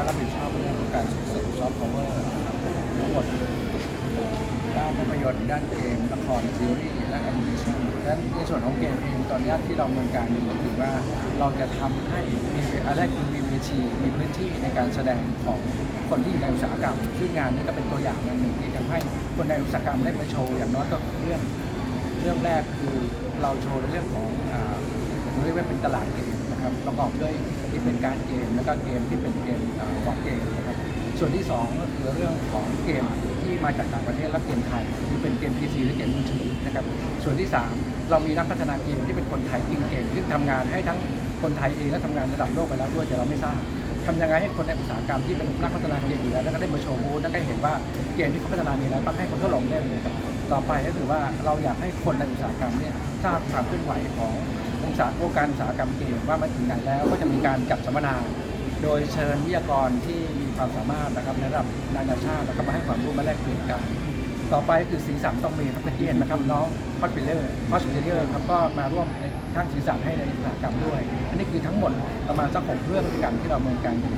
ก็รับผิดชอบเรื่องของการส่งเสริมซอฟต์พาวเวอร์ทั้งหมดด้านภาพยนตร์ด้านเกมละครซีรีส์และแอนิเมชันและในส่วนของเกมเองตอนนี้ที่เราดำเนินการอยู่ก็คือว่าเราจะทำให้มีอันแรคือมีเวทีมีพื้นที่ในการแสดงของคนที่อยู่ในอุตสาหกรรมซึ่งงานนี้ก็เป็นตัวอย่างหนึ่งที่ทำให้คนในอุตสาหกรรมได้มาโชว์อย่างน้อยก็เรื่องเรื่องแรกคือเราโชว์ในเรื่องของเรียกว่าเป็นตลาดเกม นะครับประกอบด้วยที่เป็นการเกมแล้วก็เกมที่เป็นเกมบอร์ดเกมนะครับส่วนที่สองก็คือเรื่องของเกมที่มาจากต่างประเทศและเกมไทยที่เป็นเกม PC หรือเกมมือถือนะครับส่วนที่สามเรามีนักพัฒนาเกมที่เป็นคนไทยจริงเกมที่ทำงานให้ทั้งคนไทยเองและทำงานระดับโลกไปแล้วด้วยแต่เราไม่ทราบทำยังไงให้คนในอุตสาหกรรมที่เป็นนักพัฒนาเกมอยู่แล้วแล้วก็ได้มาโชว์บูธแล้วก็เห็นว่าเกมที่เขาพัฒนามีแล้วต้องให้คนทดลองเล่นต่อไปก็คือว่าเราอยากให้คนในอุตสาหกรรมเนี่ยทราบความเคลื่อนไหวของ องค์สาหการอุตสาหกรรมเกมว่ามันถึงไหนแล้วก็จะมีการจัดสัมมนา โดยเชิญวิทยากรที่มีความสามารถนะครับในระดับนานาชาติแล้วก็มาให้ความรู้มาแลกเปลี่ยนกันต่อไปคือสีสันต้องมีครับเมื่อกี้เห็นนะครับน้องคอสเพลเลอร์คอสเพลเลอร์ครับก็มาร่วมในทั้งสีสันให้ในอุตสาหกรรมด้วย อันนี้คือทั้งหมดประมาณสักหกเรื่องด้วยกันที่เราดำเนินการอยู่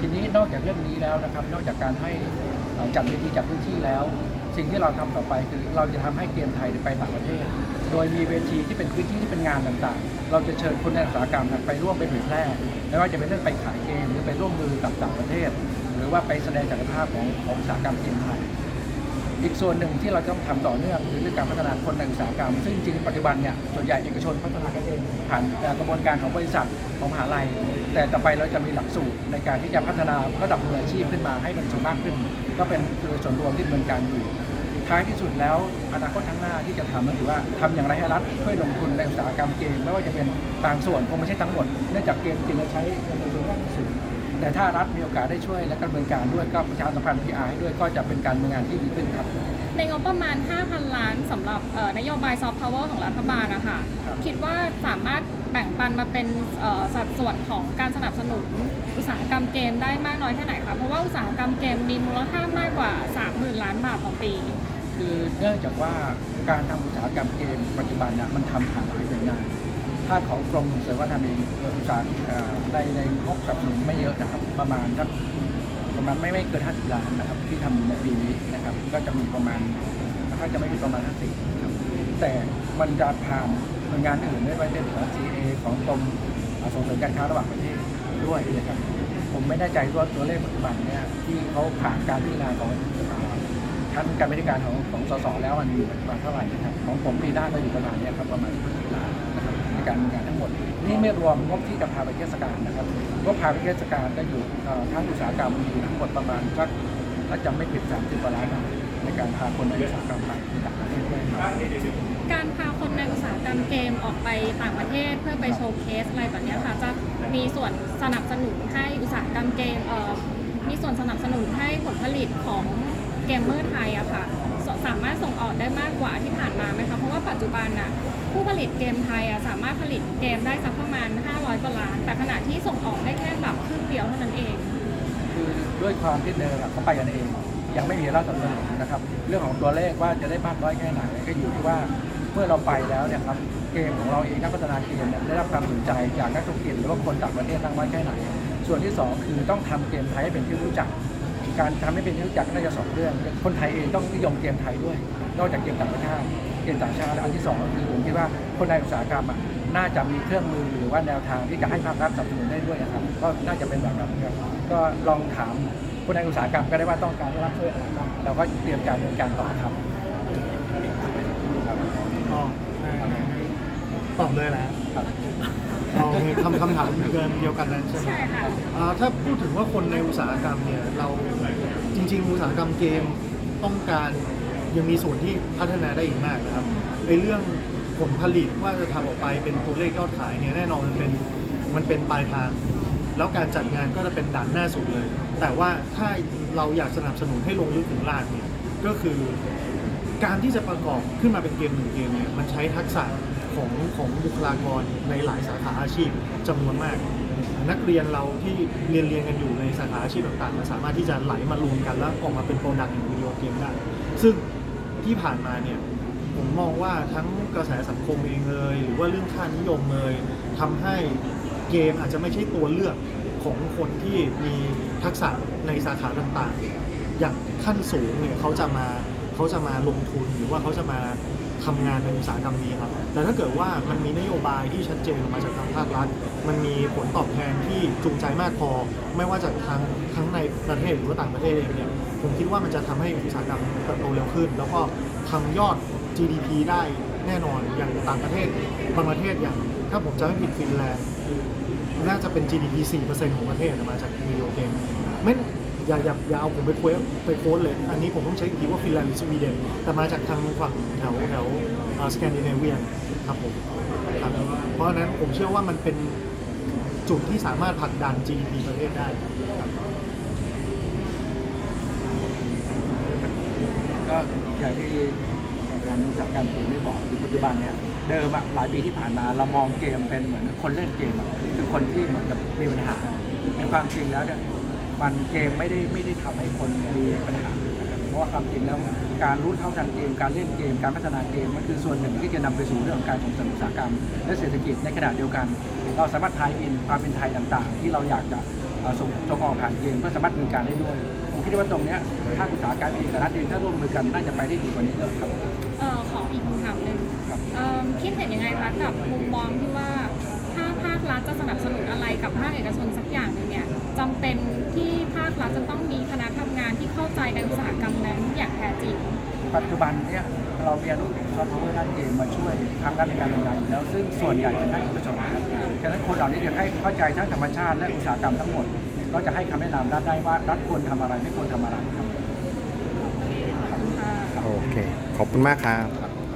ทีนี้นอกจากเรื่องนี้แล้วนะครับ นอกจากการให้จัดเวทีจัดพื้นที่แล้ว สิ่งที่เราทำต่อไปคือเราจะทำให้เกมไทยไปต่างประเทศ โดยมีเวทีที่เป็นพื้นที่ที่เป็นงานต่างๆ เราจะเชิญคนในอุตสาหกรรมไปร่วมไปเผยแพร่ไม่ว่าจะเป็นเรื่องไปขายเกมหรือไปร่วมมือกับต่างประเทศ หรือว่าไปแสดงศักยภาพของของอุตสาหกรรมเกมไทยอีกส่วนหนึ่งที่เราต้องทำต่อเนื่องคือเรื่องการพัฒนาคนในอุตสาหกรรม ซึ่งจริงปัจจุบันเนี่ยส่วนใหญ่เอกชนพัฒนากันเองผ่านกระบวนการของบริษัทของมหาลัย แต่ต่อไปเราจะมีหลักสูตรในการที่จะพัฒนาระดับมืออาชีพขึ้นมาให้มันสูงมากขึ้น ก็เป็นคือส่วนรวมที่ดำเนินการอยู่ ท้ายที่สุดแล้วอนาคตข้างหน้าที่จะทำก็คือว่าทำอย่างไรให้รัฐช่วยลงทุนในอุตสาหกรรมเกมไม่ว่าจะเป็นบางส่วนคงไม่ใช่ทั้งหมดเนื่องจากเกมจริงเราใช้เงินลงทุนค่อนข้างสูงแต่ถ้ารัฐมีโอกาสได้ช่วยและดำเนินการด้วยก็ประชาสัมพันธ์ PR ให้ด้วยก็จะเป็นการเนินงานที่ดีขึ้นครับ ในงบประมาณ 5,000 ล้านสำหรับนโยบายซอฟต์พาวเวอร์ของรัฐบาลนะคะคิดว่าสามารถแบ่งปันมาเป็นสัดส่วนของการสนับสนุนอุตสาหกรรมเกมได้มากน้อยแค่ไหนคะเพราะว่าอุตสาหกรรมเกมมีมูลค่ามากกว่า 30,000 ล้านบาทต่อปี คือเนื่องจากว่าการทำอุตสาหกรรมเกมปัจจุบันเนี่ยมันทำผ่านหลายหน่วยงานถ้าของกรมส่งเสริมวัฒนธรรมเองอุตสาหเอ่อในในงบสนับสนุนไม่เยอะนะครับ ประมาณสักประมาณไม่ไม่เกิน50ล้านนะครับ ที่ทำในปีนี้นะครับ ก็จะมีประมาณถ้าจะไม่ผิดประมาณ50ครับแต่มันจะผ่านหน่วยงานอื่นไม่ว่าจะเป็นของ CA ของกรมส่งเสริมการค้าระหว่างประเทศด้วยนะครับผมไม่แน่ใจว่าตัวเลขปัจจุบันเนี่ยที่เขาผ่านการพิจารณาของอ่า ท่านการบริการของของสสแล้วมันอยู่ประมาณเท่าไหร่นะครับของผมปีหน้าก็อยู่ประมาณเนี้ยครับประมาณ20ล้านนะครับในการดำเนินงานทั้งหมด นี่ไม่รวมงบที่จะพาไปเทศกาลนะครับงบพาไปเทศกาลก็อยู่ทั้งอุตสาหกรรมอยู่ทั้งหมดประมาณสักถ้าจำไม่ผิด30กว่าล้านบาทในการพาคนในอุตสาหกรรมไปต่างประเทศด้วยครับการพาคนในอุตสาหกรรมเกมออกไปต่างประเทศเพื่อไปโชว์เคสอะไรแบบนี้ค่ะจะมีส่วนสนับสนุนให้อุตสาหกรรมเกมมีส่วนสนับสนุนให้ผลผลิตของ เกมเมอร์ไทยอะค่ะสสามารถส่งออกได้มากกว่าที่ผ่านมาไหมคะเพราะว่าปัจจุบันน่ะผู้ผลิตเกมไทยอะสามารถผลิตเกมได้สักประมาณ 500กว่าล้าน แต่ขณะที่ส่งออกได้แค่แบบครึ่งเดียวเท่านั้นเอง คือด้วยความที่เดิมอะเขาไปกันเอง ยังไม่มีรัฐสนับสนุนนะครับ เรื่องของตัวเลขว่าจะได้มากน้อยแค่ไหนก็อยู่ที่ว่าเมื่อเราไปแล้วเนี่ยครับเกมของเราเองนักพัฒนาเกมเนี่ยได้รับความสนใจจากนักธุรกิจหรือว่าคนต่างประเทศมากน้อยแค่ไหน ส่วนที่สองคือต้องทำเกมไทยให้เป็นที่รู้จัก การทำให้เป็นที่รู้จักน่าจะสองเรื่อง คนไทยเองต้องนิยมเกมไทยด้วย นอกจากเกมต่างประเทศเกมต่างชาติและอันที่สองคือผมคิดว่าคนในอุตสาหกรรมอะน่าจะมีเครื่องมือหรือว่าแนวทางที่จะให้ภาครัฐสนับสนุนได้ด้วยนะครับ ก็น่าจะเป็นแบบนั้นครับก็ลองถามคนในอุตสาหกรรมก็ได้ว่าต้องการรับช่วยอะไรบ้างเราก็เตรียมการดำเนินการต่อครับตอบเลยแล้ว ครับเอาคำคำถามเดิมเดียวกันนั้นใช่ไหมใช่ค่ะ อ่าถ้าพูดถึงว่าคนในอุตสาหกรรมเนี่ยเราจริง ๆ อุตสาหกรรมเกมต้องการยังมีส่วนที่พัฒนาได้อีกมากนะครับในเรื่องผลผลิตว่าจะทำออกไปเป็นตัวเลขยอดขายเนี่ยแน่นอนมันเป็นมันเป็นปลายทาง แล้วการจัดงานก็จะเป็นด่านหน้าสุดเลย แต่ว่าถ้าเราอยากสนับสนุนให้ลงลึกถึงรากเนี่ยก็คือ การที่จะประกอบขึ้นมาเป็นเกมหนึ่งเกมเนี่ยมันใช้ทักษะ ของของบุคลากรในหลายสาขาอาชีพจำนวนมาก นักเรียนเราที่เรียนเรียนกันอยู่ในสาขาอาชีพต่างๆมันสามารถที่จะไหลมารวมกันแล้วออกมาเป็นโปรดักต์อย่างวิดีโอเกมได้ ซึ่งที่ผ่านมาเนี่ยผมมองว่าทั้งกระแสสังคมเองเลยหรือว่าเรื่องค่านิยมเลยทำให้เกมอาจจะไม่ใช่ตัวเลือกของคนที่มีทักษะในสาขาต่างๆ อย่างขั้นสูงเนี่ยเขาจะมาเขาจะมาลงทุนหรือว่าเขาจะมา ทำงานในอุตสาหกรรมนี้ครับ แต่ถ้าเกิดว่ามันมีนโยบายที่ชัดเจนออกมาจากทางภาครัฐ มันมีผลตอบแทนที่จูงใจมากพอ ไม่ว่าจากทางทั้งในประเทศหรือว่าต่างประเทศเองเนี่ย ผมคิดว่ามันจะทำให้อุตสาหกรรมเติบโตเร็วขึ้น แล้วก็ทำยอด GDP ได้แน่นอน อย่างต่างประเทศบางประเทศอย่าง ถ้าผมจะไม่ผิดฟินแลนด์น่าจะเป็น GDP 4%ของประเทศมาจากวิดีโอเกมไม่ อย่าอย่าอย่าเอาผมไปโค้ไปโค้ดเลย อันนี้ผมต้องใช้อีกทีว่าฟินแลนด์หรือสวีเดนแต่มาจากทางฝั่งแถวแถวสแกนดิเนเวียครับผมครับเพราะฉะนั้นผมเชื่อว่ามันเป็นจุดที่สามารถผลักดัน GDP ประเทศได้ครับก็อย่างที่การจัดการเกมได้บอกคือปัจจุบันเนี่ยเดิมอะหลายปีที่ผ่านมาเรามองเกมเป็นเหมือนคนเล่นเกมคือคนที่เหมือนกับมีปัญหาในความจริงแล้วเนี่ย มันเกมไม่ได้ไม่ได้ทำให้คนมีปัญหานะครับเพราะว่าความจริงแล้วการรู้เท่าทันเกมการเล่นเกมการพัฒนาเกมมันคือส่วนหนึ่งที่จะนำไปสู่เรื่องของการส่งเสริมอุตสาหกรรม และเศรษฐกิจในขณะเดียวกัน เราสามารถทายอินความเป็นไทยต่างๆ ที่เราอยากจะเอ่อส่งส่งออกผ่านเกมเพื่อสามารถดำเนินการได้ด้วยผมคิดว่าตรงเนี้ยภาคอุตสาหกรรมเองกับรัฐเองถ้าร่วมมือกันน่าจะไปได้ดีกว่านี้เยอะครับเอ่อขออีกคำถามหนึ่งครับเอิ่มคิดเห็นยังไงคะกับมุมมองที่ว่าถ้าภาครัฐจะสนับสนุนอะไรกับภาคเอกชนสักอย่างหนึ่งเนี่ย จำเป็นที่ภาครัฐจะต้องมีคณะทำงานที่เข้าใจในอุตสาหกรรมนั้นอย่างแท้จริง ปัจจุบันเนี่ยเรามีอนุซอฟต์แวร์ด้านเกมมาช่วยทางด้านในการทำงานอยู่แล้ว ซึ่งส่วนใหญ่เป็นนักเอกชนนะครับฉะนั้นคนเหล่านี้จะให้เข้าใจทั้งธรรมชาติและอุตสาหกรรมทั้งหมด ก็จะให้คำแนะนำด้านได้ว่ารัฐควรทำอะไรไม่ควรทำอะไรครับค่ะโอเค ขอบคุณมากครับ